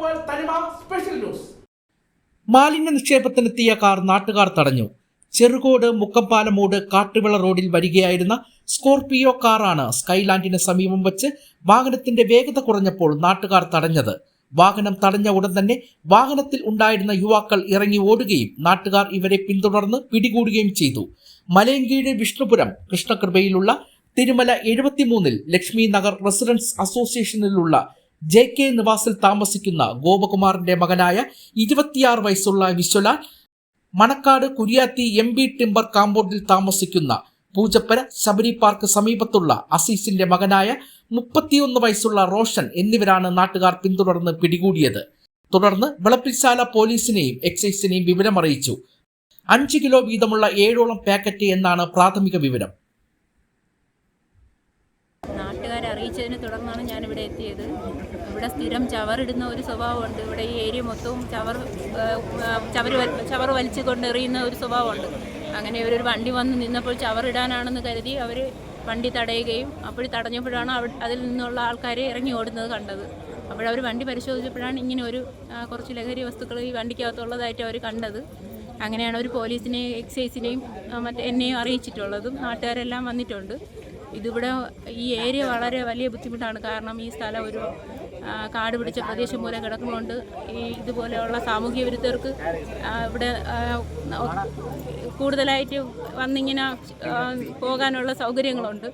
Special news മാലിന്യ നിക്ഷേപത്തിനെത്തിയ car നാട്ടുകാർ തടഞ്ഞു. ചെറുകോട് മുക്കമ്പാലമൂട് കാട്ടുവിള റോഡിൽ വരികയായിരുന്ന സ്കോർപിയോ കാറാണ് സ്കൈലാൻഡിന് സമീപം വച്ച് വാഹനത്തിന്റെ വേഗത കുറഞ്ഞപ്പോൾ നാട്ടുകാർ തടഞ്ഞത്. വാഹനം തടഞ്ഞ ഉടൻ തന്നെ വാഹനത്തിൽ ഉണ്ടായിരുന്ന യുവാക്കൾ ഇറങ്ങി ഓടുകയും നാട്ടുകാർ ഇവരെ പിന്തുടർന്ന് പിടികൂടുകയും ചെയ്തു. മലയങ്കീഴ് വിഷ്ണുപുരം കൃഷ്ണകൃപയിലുള്ള തിരുമല എഴുപത്തിമൂന്നിൽ ലക്ഷ്മി നഗർ റെസിഡൻസ് അസോസിയേഷനിലുള്ള ജെ കെ നിവാസിൽ താമസിക്കുന്ന ഗോപകുമാറിന്റെ മകനായ ഇരുപത്തിയാറ് വയസ്സുള്ള Vishwalal Manacaud Kuriyathi M B timber കാമ്പൗണ്ടിൽ താമസിക്കുന്ന പൂജപ്പര ശബരി പാർക്ക് സമീപത്തുള്ള അസീസിന്റെ മകനായ മുപ്പത്തിയൊന്ന് വയസ്സുള്ള റോഷൻ എന്നിവരാണ് നാട്ടുകാർ പിന്തുടർന്ന് പിടികൂടിയത്. തുടർന്ന് വിളപ്പിൽശാല പോലീസിനെയും എക്സൈസിനെയും വിവരമറിയിച്ചു. അഞ്ച് കിലോ വീതമുള്ള ഏഴോളം പാക്കറ്റ് എന്നാണ് പ്രാഥമിക വിവരം. നാട്ടുകാരെ അറിയിച്ചതിനെ തുടർന്നാണ് ഞാൻ ഇവിടെ എത്തിയത്. ഇവിടെ സ്ഥിരം ചവറിടുന്ന ഒരു സ്വഭാവമുണ്ട്. ഇവിടെ ഈ ഏരിയ മൊത്തവും ചവർ ചവർ ചവർ വലിച്ചു കൊണ്ടെറിയുന്ന ഒരു സ്വഭാവമുണ്ട്. അങ്ങനെ ഇവരൊരു വണ്ടി വന്ന് നിന്നപ്പോൾ ചവറിടാനാണെന്ന് കരുതി അവർ വണ്ടി തടയുകയും അപ്പോൾ തടഞ്ഞപ്പോഴാണ് അവ അതിൽ നിന്നുള്ള ആൾക്കാരെ ഇറങ്ങി ഓടുന്നത് കണ്ടത്. അപ്പോഴവർ വണ്ടി പരിശോധിച്ചപ്പോഴാണ് ഇങ്ങനെ ഒരു കുറച്ച് ലഹരി വസ്തുക്കൾ ഈ വണ്ടിക്കകത്തുള്ളതായിട്ട് അവർ കണ്ടത്. അങ്ങനെയാണ് അവർ പോലീസിനെയും എക്സൈസിനെയും മറ്റേ എന്നെയും അറിയിച്ചിട്ടുള്ളതും നാട്ടുകാരെല്ലാം വന്നിട്ടുണ്ട്. ഇതിവിടെ ഈ ഏരിയ വളരെ വലിയ ബുദ്ധിമുട്ടാണ്. കാരണം ഈ സ്ഥലം ഒരു കാട് പിടിച്ച പ്രദേശം പോലെ കിടക്കുന്നതുകൊണ്ട് ഈ ഇതുപോലെയുള്ള സാമൂഹ്യ വിരുദ്ധർക്ക് ഇവിടെ കൂടുതലായിട്ട് വന്നിങ്ങനെ പോകാനുള്ള സൗകര്യങ്ങളുണ്ട്.